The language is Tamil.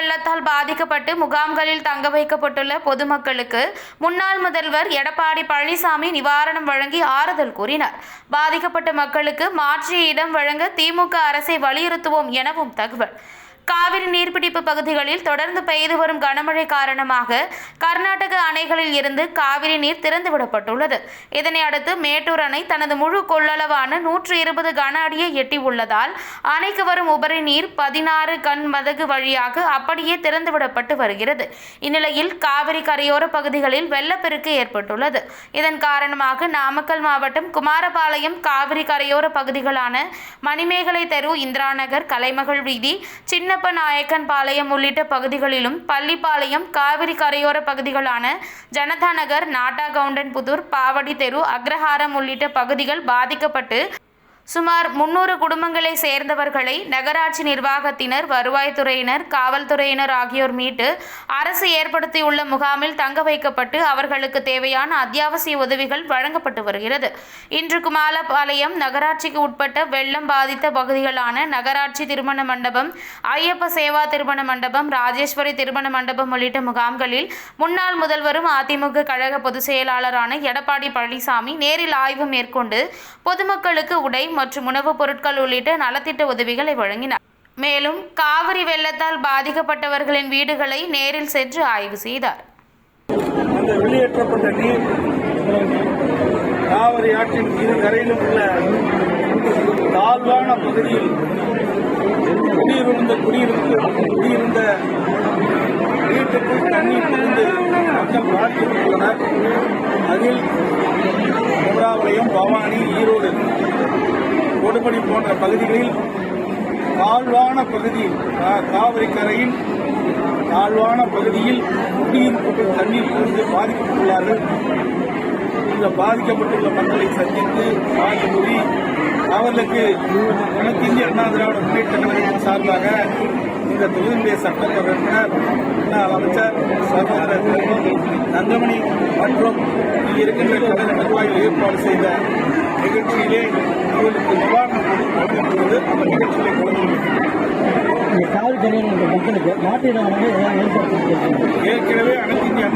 வெள்ளத்தால் பாதிக்கப்பட்டு முகாம்களில் தங்க வைக்கப்பட்டுள்ள பொதுமக்களுக்கு முன்னாள் முதல்வர் எடப்பாடி பழனிசாமி நிவாரணம் வழங்கி ஆறுதல் கூறினார். பாதிக்கப்பட்ட மக்களுக்கு மாற்றிய இடம் வழங்க திமுக அரசை வலியுறுத்துவோம் எனவும் தகவல். காவிரி நீர்பிடிப்பு பகுதிகளில் தொடர்ந்து பெய்து வரும் கனமழை காரணமாக கர்நாடக அணைகளில் இருந்து காவிரி நீர் திறந்துவிடப்பட்டுள்ளது. இதனை அடுத்து மேட்டூர் அணை தனது முழு கொள்ளளவான நூற்று இருபது கன அடியை எட்டியுள்ளதால் அணைக்கு வரும் உபரி நீர் பதினாறு கண் மதகு வழியாக அப்படியே திறந்துவிடப்பட்டு வருகிறது. இந்நிலையில் காவிரி கரையோர பகுதிகளில் வெள்ளப்பெருக்கு ஏற்பட்டுள்ளது. இதன் காரணமாக நாமக்கல் மாவட்டம் குமாரபாளையம் காவிரி கரையோர பகுதிகளான மணிமேகலை தெரு இந்திராநகர் கலைமகள் வீதி சின்ன சின்னப்ப நாயக்கன் பாளையம் உள்ளிட்ட பகுதிகளிலும் பள்ளிப்பாளையம் காவிரி கரையோர பகுதிகளான ஜனதா நகர் நாட்டாகவுண்டன் புதூர் பாவடி தெரு அக்ரஹாரம் உள்ளிட்ட பகுதிகள் பாதிக்கப்பட்டு சுமார் முன்னூறு குடும்பங்களை சேர்ந்தவர்களை நகராட்சி நிர்வாகத்தினர் வருவாய்த்துறையினர் காவல்துறையினர் ஆகியோர் மீட்டு அரசு ஏற்படுத்தியுள்ள முகாமில் தங்க வைக்கப்பட்டு அவர்களுக்கு தேவையான அத்தியாவசிய உதவிகள் வழங்கப்பட்டு வருகிறது. இன்று குமாலபாளையம் நகராட்சிக்கு உட்பட்ட வெள்ளம் பாதித்த பகுதிகளான நகராட்சி திருமண மண்டபம் ஐயப்ப சேவா திருமண மண்டபம் ராஜேஸ்வரி திருமண மண்டபம் உள்ளிட்ட முகாம்களில் முன்னாள் முதல்வரும் அதிமுக கழக பொதுச் செயலாளரான எடப்பாடி பழனிசாமி நேரில் ஆய்வு மேற்கொண்டு பொதுமக்களுக்கு உடை மற்றும் உணவுப் பொருட்கள் உள்ளிட்ட நலத்திட்ட உதவிகளை வழங்கினார். மேலும் காவிரி வெள்ளத்தால் பாதிக்கப்பட்டவர்களின் வீடுகளை நேரில் சென்று ஆய்வு செய்தார். வெளியேற்றப்பட்ட நீர் காவிரி ஆற்றின் இரு கரையிலும் உள்ள தாழ்வான பகுதியில் குடியிருந்த குடியிருப்பு குடியிருந்த வீட்டுக்குள் தண்ணீர் புகுந்து மக்கள் பாதிக்கப்பட்டுள்ளனர் அதில் கொடுமணி போன்ற பகுதிகளில் தாழ்வான பகுதி காவிரி கரையின் தாழ்வான பகுதியில் குடியிருப்புகள் தண்ணீர் இருந்து பாதிக்கப்பட்டுள்ளார்கள். இந்த பாதிக்கப்பட்டுள்ள மக்களை சந்தித்து ஆய்வு கூறி அவர்களுக்கு அனைத்து இந்திய அண்ணா திராவிட முன்னேற்ற கழகத்தின் சார்பாக இந்த தொகுதியுடைய சட்டமன்ற முன்னாள் அமைச்சர் சகோதரர் தங்கமணி மற்றும் இருக்கின்ற கழக நிர்வாகிகள் ஏற்பாடு செய்த இந்த காவிரி மக்களுக்கு ஏற்படுத்தி ஏற்கனவே அனைத்து